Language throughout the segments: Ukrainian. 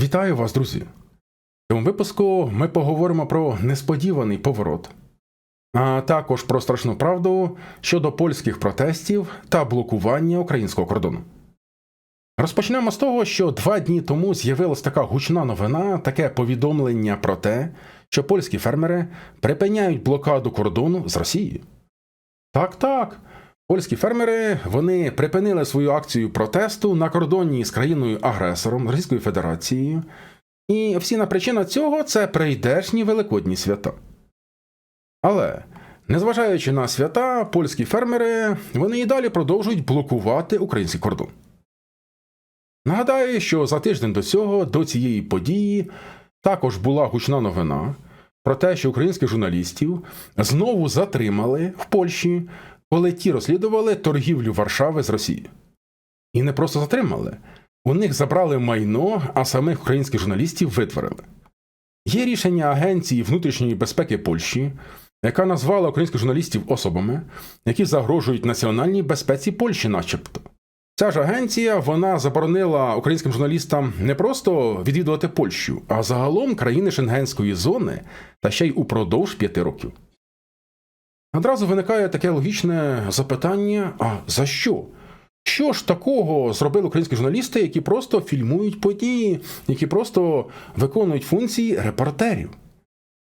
Вітаю вас, друзі! В цьому випуску ми поговоримо про несподіваний поворот, а також про страшну правду щодо польських протестів та блокування українського кордону. Розпочнемо з того, що два дні тому з'явилась така гучна новина, таке повідомлення про те, що польські фермери припиняють блокаду кордону з Росією. Так, так. Польські фермери вони припинили свою акцію протесту на кордоні з країною-агресором Російською Федерацією, і всіна причина цього це прийдешні великодні свята. Але, незважаючи на свята, польські фермери вони і далі продовжують блокувати український кордон. Нагадаю, що за тиждень до цього, до цієї події, також була гучна новина про те, що українських журналістів знову затримали в Польщі коли ті розслідували торгівлю Варшави з Росією. І не просто затримали, у них забрали майно, а самих українських журналістів витворили. Є рішення Агенції внутрішньої безпеки Польщі, яка назвала українських журналістів особами, які загрожують національній безпеці Польщі, начебто. Ця ж агенція вона заборонила українським журналістам не просто відвідувати Польщу, а загалом країни Шенгенської зони та ще й упродовж п'яти років. Одразу виникає таке логічне запитання: а за що? Що ж такого зробили українські журналісти, які просто фільмують події, які просто виконують функції репортерів?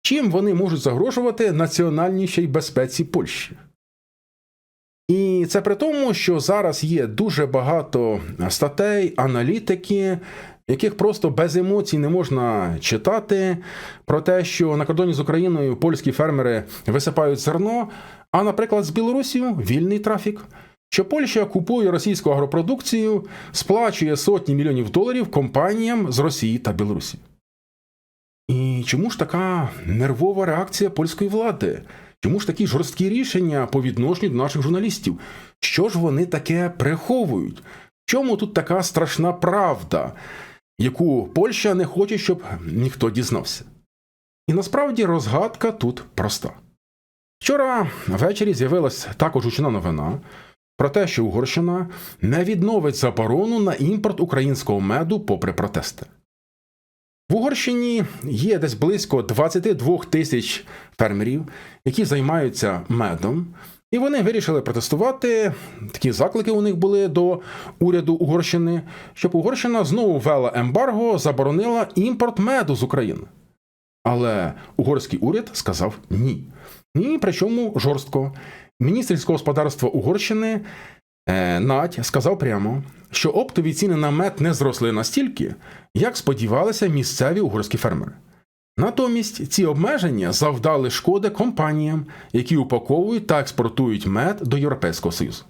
Чим вони можуть загрожувати національнішій безпеці Польщі? І це при тому, що зараз є дуже багато статей, аналітики, яких просто без емоцій не можна читати, про те, що на кордоні з Україною польські фермери висипають зерно, а, наприклад, з Білорусію вільний трафік. Що Польща купує російську агропродукцію, сплачує сотні мільйонів доларів компаніям з Росії та Білорусі. І чому ж така нервова реакція польської влади? Чому ж такі жорсткі рішення по відношенню до наших журналістів? Що ж вони таке приховують? Чому тут така страшна правда? Яку Польща не хоче, щоб ніхто дізнався. І насправді розгадка тут проста. Вчора ввечері з'явилась також гучна новина про те, що Угорщина не відновить заборону на імпорт українського меду попри протести. В Угорщині є десь близько 22 тисяч фермерів, які займаються медом, і вони вирішили протестувати. Такі заклики у них були до уряду Угорщини, щоб Угорщина знову ввела ембарго, заборонила імпорт меду з України. Але угорський уряд сказав ні. Ні, причому жорстко. Міністр сільського господарства Угорщини е, Надь сказав прямо, що оптові ціни на мед не зросли настільки, як сподівалися місцеві угорські фермери. Натомість ці обмеження завдали шкоди компаніям, які упаковують та експортують мед до Європейського Союзу.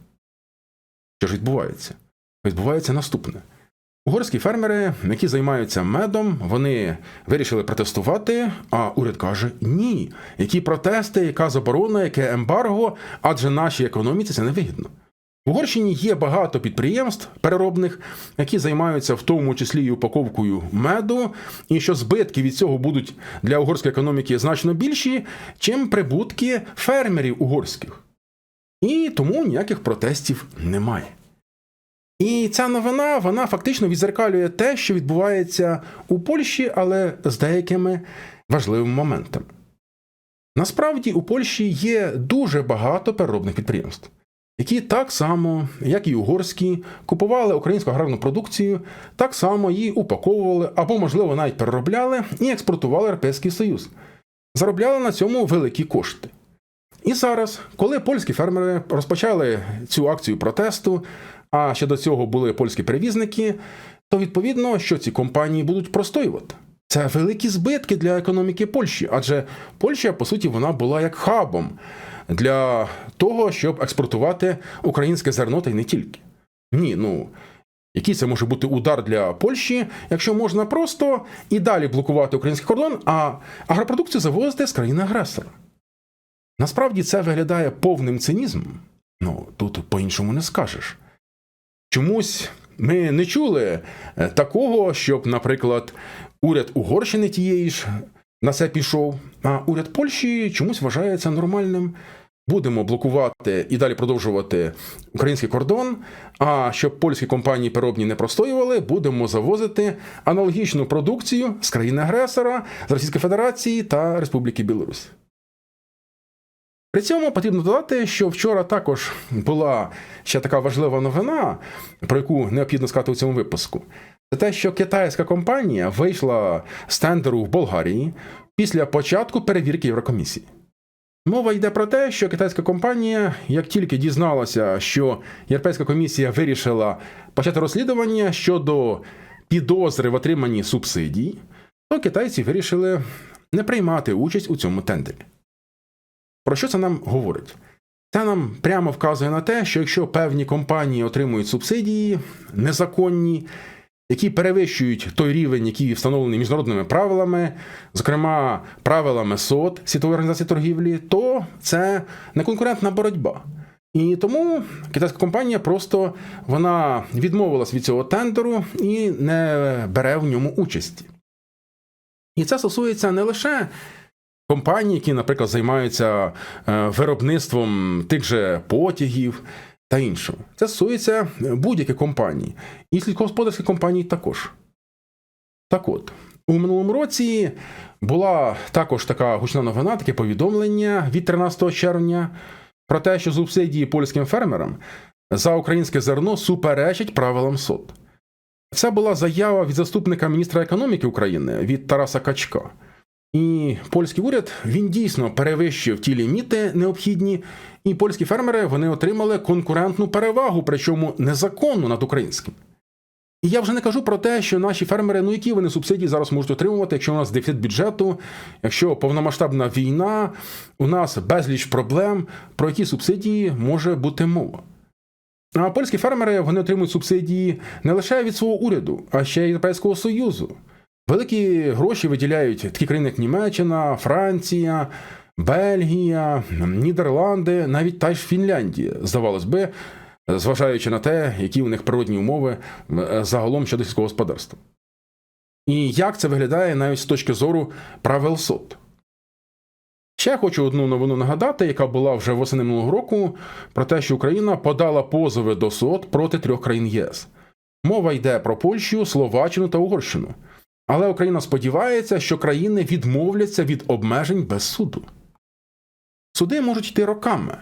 Що ж відбувається? Відбувається наступне. Угорські фермери, які займаються медом, вони вирішили протестувати, а уряд каже: ні. Які протести, яка заборона, яке ембарго, адже нашій економіці це не вигідно. В Угорщині є багато підприємств переробних, які займаються в тому числі і упаковкою меду, і що збитки від цього будуть для угорської економіки значно більші, чим прибутки фермерів угорських. І тому ніяких протестів немає. І ця новина вона фактично відзеркалює те, що відбувається у Польщі, але з деякими важливими моментами. Насправді у Польщі є дуже багато переробних підприємств які так само, як і угорські, купували українську аграрну продукцію, так само її упаковували або, можливо, навіть переробляли і експортували Європейський Союз, заробляли на цьому великі кошти. І зараз, коли польські фермери розпочали цю акцію протесту, а ще до цього були польські перевізники, то відповідно, що ці компанії будуть простоювати. Це великі збитки для економіки Польщі, адже Польща, по суті, вона була як хабом для того, щоб експортувати українське зерно та й не тільки. Ні, ну. Який це може бути удар для Польщі, якщо можна просто і далі блокувати український кордон, а агропродукцію завозити з країни агресора? Насправді це виглядає повним цинізмом. Ну, тут по-іншому не скажеш. Чомусь ми не чули е, такого, щоб, наприклад, уряд Угорщини тієї ж на це пішов, а уряд Польщі чомусь вважається нормальним. будемо блокувати і далі продовжувати український кордон. А щоб польські компанії переробні не простоювали, будемо завозити аналогічну продукцію з країни-агресора, з Російської Федерації та Республіки Білорусь. При цьому потрібно додати, що вчора також була ще така важлива новина, про яку необхідно сказати у цьому випуску. Це те, що китайська компанія вийшла з тендеру в Болгарії після початку перевірки Єврокомісії. Мова йде про те, що китайська компанія, як тільки дізналася, що Європейська комісія вирішила почати розслідування щодо підозри в отриманні субсидій, то китайці вирішили не приймати участь у цьому тендері. Про що це нам говорить? Це нам прямо вказує на те, що якщо певні компанії отримують субсидії незаконні, які перевищують той рівень, який встановлений міжнародними правилами, зокрема правилами СОТ Світової організації торгівлі, то це неконкурентна боротьба. І тому китайська компанія просто вона відмовилась від цього тендеру і не бере в ньому участі. І це стосується не лише компаній, які, наприклад, займаються е, виробництвом тих же потягів та іншого. Це стосується будь-яких компаній, і сільськогосподарських компаній також. Так от, у минулому році була також така гучна новина, таке повідомлення від 13 червня про те, що субсидії польським фермерам за українське зерно суперечать правилам СОТ. Це була заява від заступника міністра економіки України від Тараса Качка. І польський уряд він дійсно перевищив ті ліміти необхідні, і польські фермери вони отримали конкурентну перевагу, причому незаконну над українським. І я вже не кажу про те, що наші фермери, ну які вони субсидії зараз можуть отримувати, якщо у нас дефіцит бюджету, якщо повномасштабна війна, у нас безліч проблем, про які субсидії може бути мова. А польські фермери вони отримують субсидії не лише від свого уряду, а ще й Європейського Союзу. Великі гроші виділяють такі країни, як Німеччина, Франція, Бельгія, Нідерланди, навіть та ж Фінляндія, здавалось би, зважаючи на те, які у них природні умови е, загалом щодо сільського господарства. І як це виглядає навіть з точки зору правил СОТ. Ще хочу одну новину нагадати, яка була вже восени минулого року, про те, що Україна подала позови до СОТ проти трьох країн ЄС. Мова йде про Польщу, Словаччину та Угорщину. Але Україна сподівається, що країни відмовляться від обмежень без суду. Суди можуть йти роками.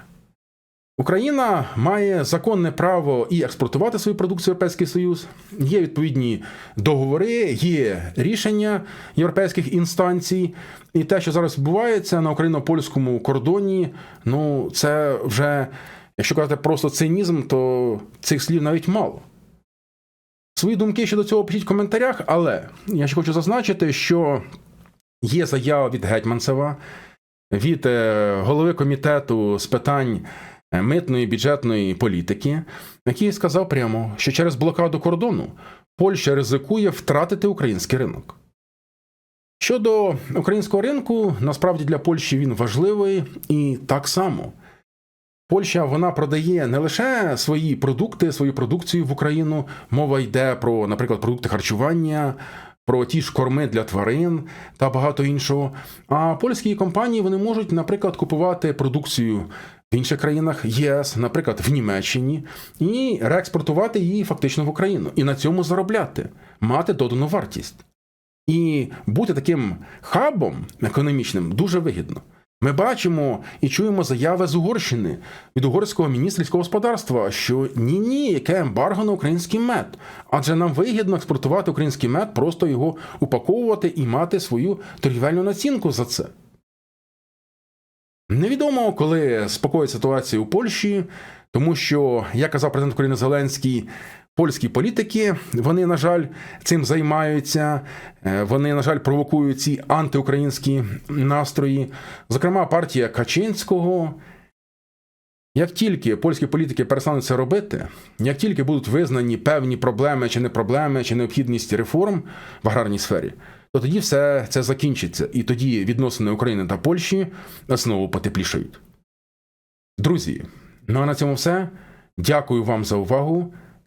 Україна має законне право і експортувати свою продукцію в Європейський Союз. Є відповідні договори, є рішення європейських інстанцій. І те, що зараз відбувається на україно-польському кордоні, ну це вже, якщо казати просто цинізм, то цих слів навіть мало. Свої думки щодо цього пишіть в коментарях, але я ще хочу зазначити, що є заява від Гетьманцева, від е, голови комітету з питань е, митної бюджетної політики, який сказав прямо, що через блокаду кордону Польща ризикує втратити український ринок. Щодо українського ринку, насправді для Польщі він важливий і так само. Польща вона продає не лише свої продукти, свою продукцію в Україну. Мова йде про, наприклад, продукти харчування, про ті ж корми для тварин та багато іншого. А польські компанії вони можуть, наприклад, купувати продукцію в інших країнах ЄС, наприклад, в Німеччині, і реекспортувати її фактично в Україну, і на цьому заробляти, мати додану вартість. І бути таким хабом економічним дуже вигідно. Ми бачимо і чуємо заяви з Угорщини від угорського міністра господарства, що ні, ні, яке ембарго на український мед, адже нам вигідно експортувати український мед, просто його упаковувати і мати свою торгівельну націнку за це. Невідомо, коли спокоїть ситуація у Польщі, тому що, як казав президент України Зеленський, Польські політики, вони, на жаль, цим займаються. Е, вони, на жаль, провокують ці антиукраїнські настрої. Зокрема, партія Качинського. Як тільки польські політики перестануть це робити, як тільки будуть визнані певні проблеми чи не проблеми, чи необхідність реформ в аграрній сфері, то тоді все це закінчиться, і тоді відносини України та Польщі знову потеплішають. Друзі, ну а на цьому все. Дякую вам за увагу